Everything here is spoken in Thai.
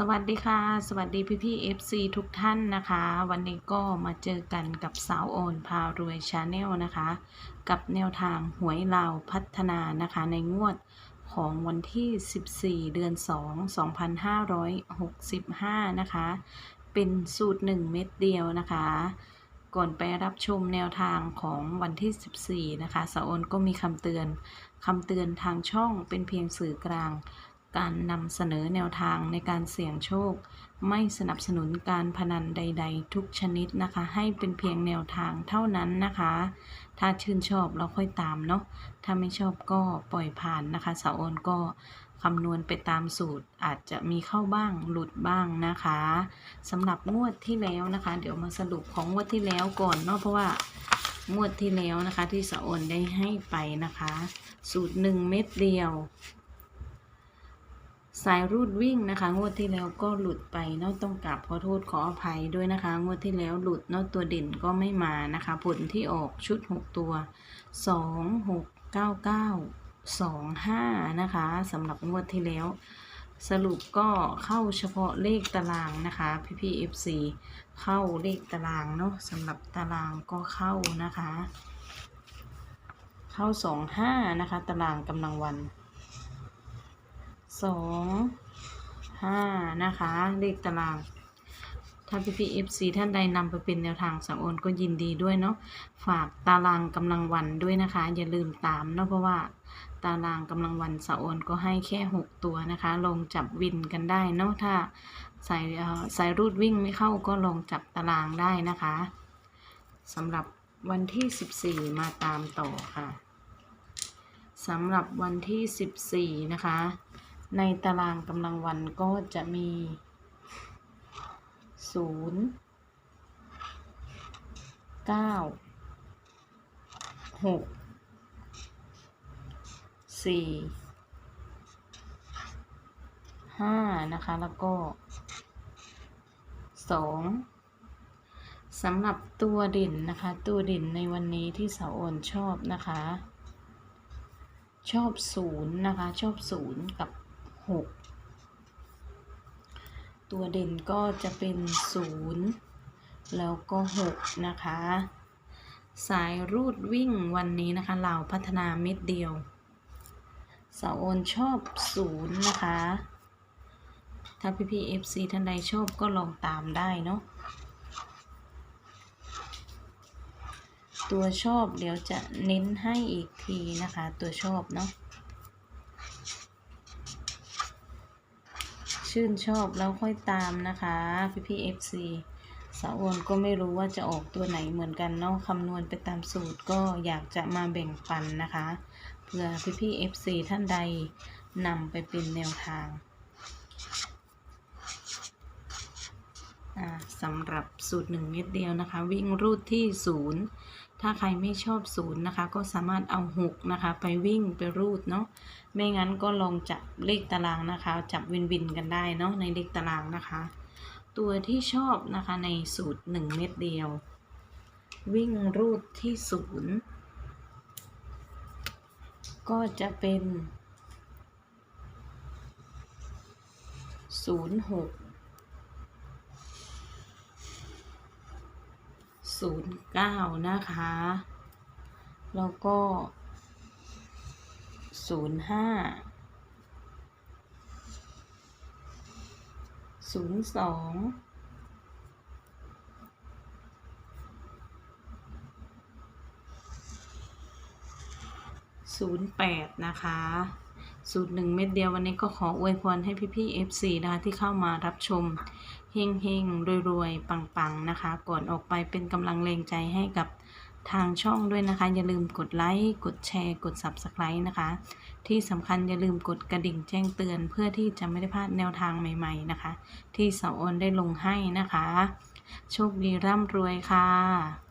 สวัสดีค่ะ สวัสดีพี่พี่ FC ทุกท่านนะคะ วันนี้ก็มาเจอกันกับสาวโอนพารวยชาแนลนะคะ กับแนวทางหวยลาวพัฒนานะคะ ในงวดของวันที่ 14 เดือน 2 2565 นะคะ เป็นสูตร 1 เม็ดเดียวนะคะ ก่อนไปรับชมแนวทางของวันที่ 14 นะคะสาวโอนก็มีคำเตือนคำเตือนทางช่องเป็นเพียงสื่อกลาง การนำเสนอแนวทางในการเสี่ยงโชค ไม่สนับสนุนการพนันใด ๆ ทุกชนิดนะคะ ให้เป็นเพียงแนวทางเท่านั้นนะคะ ถ้าชื่นชอบเราค่อยตามเนาะถ้าไม่ชอบก็ปล่อยผ่านนะคะสาวโอนก็คำนวณไปตามสูตรอาจจะมีเข้าบ้างหลุดบ้างนะคะสำหรับงวดที่แล้วนะคะ เดี๋ยวมาสรุปของงวดที่แล้วก่อนเนาะเพราะว่างวดที่แล้วนะคะที่สาวโอนได้ให้ไปนะคะ สูตรหนึ่งเม็ดเดียว สายรูดวิ่งนะคะ งวดที่แล้วก็หลุดไปเนาะต้องกราบขอโทษขออภัยด้วยนะคะ งวดที่แล้วหลุดเนาะตัวเด่นก็ไม่มานะคะ ผลที่ออกชุด 6 ตัว 2 6 9 9 2 5 นะคะสำหรับงวดที่แล้ว สรุปก็เข้าเฉพาะเลขตารางนะคะพี่พี่ FC เข้าเลขตารางเนาะสำหรับตารางก็เข้านะคะ เข้า 2 5 นะคะ ตารางกำลังวัน สองห้านะคะ เลขตาราง ถ้าพี่พีเอฟซีท่านใดนำไปเป็นแนวทางสังโอนก็ยินดีด้วยเนาะ ฝากตารางกำลังวันด้วยนะคะ อย่าลืมตามเนาะเพราะว่าตารางกำลังวันสังโอนก็ให้แค่หกตัวนะคะ ลองจับวินกันได้เนาะถ้าสายสายรูดวิ่งไม่เข้าก็ลองจับตารางได้นะคะสำหรับวันที่ 14 มาตามต่อค่ะสำหรับวันที่ 14 นะคะ ในตารางกำลังวันก็จะมีศูนย์เก้าหกสี่ห้านะคะ แล้วก็สองสำหรับตัวเด่นนะคะ ตัวเด่นในวันนี้ที่สาวโอนชอบนะคะ ชอบศูนย์นะคะ ชอบศูนย์กับ หกตัวเด่นก็จะเป็นศูนย์แล้วก็หกนะคะ สายรูดวิ่งวันนี้นะคะเราพัฒนาเม็ดเดียวสาวโอนชอบศูนย์นะคะ ถ้าพี่พีเอฟซีท่านใดชอบก็ลองตามได้เนาะตัวชอบเดี๋ยวจะเน้นให้อีกทีนะคะ ตัวชอบเนาะ ชื่นชอบแล้วค่อยตามนะคะ พี่พี่ FC สาวอนก็ไม่รู้ว่าจะออกตัวไหนเหมือนกันเนาะคำนวณไปตามสูตรก็อยากจะมาแบ่งปันนะคะ เพื่อพี่พี่ FC ท่านใดนำไปเป็นแนวทางอ่า สำหรับสูตรหนึ่งเม็ดเดียวนะคะ วิ่งรูดที่ศูนย์ถ้าใครไม่ชอบศูนย์นะคะ ก็สามารถเอาหกนะคะ ไปวิ่งไปรูดเนาะไม่งั้นก็ลองจับเลขตารางนะคะ จับวินวินกันได้เนาะในเลขตารางนะคะ ตัวที่ชอบนะคะในสูตร 1 เม็ดเดียว วิ่งรูดที่ศูนย์ก็จะเป็นศู นย์หกศูนย์เก้านะคะ แล้วก็ศูนย์ห้าศูนย์สองศูนย์แปดนะคะ สูตรหนึ่งเม็ดเดียววันนี้ก็ขออวยพรให้พี่ๆ FC นะคะที่เข้ามารับชมเฮงเฮงรวยรวยๆ ปังๆ นะคะ ก่อนออกไปเป็นกำลังแรงใจให้กับทางช่องด้วยนะคะ อย่าลืมกดไลค์กดแชร์ กด Subscribe นะคะ ที่สำคัญอย่าลืมกดกระดิ่งแจ้งเตือน เพื่อที่จะไม่ได้พลาดแนวทางใหม่ ๆ นะคะ ที่สาออนได้ลงให้นะคะ โชคดีร่ำรวยค่ะ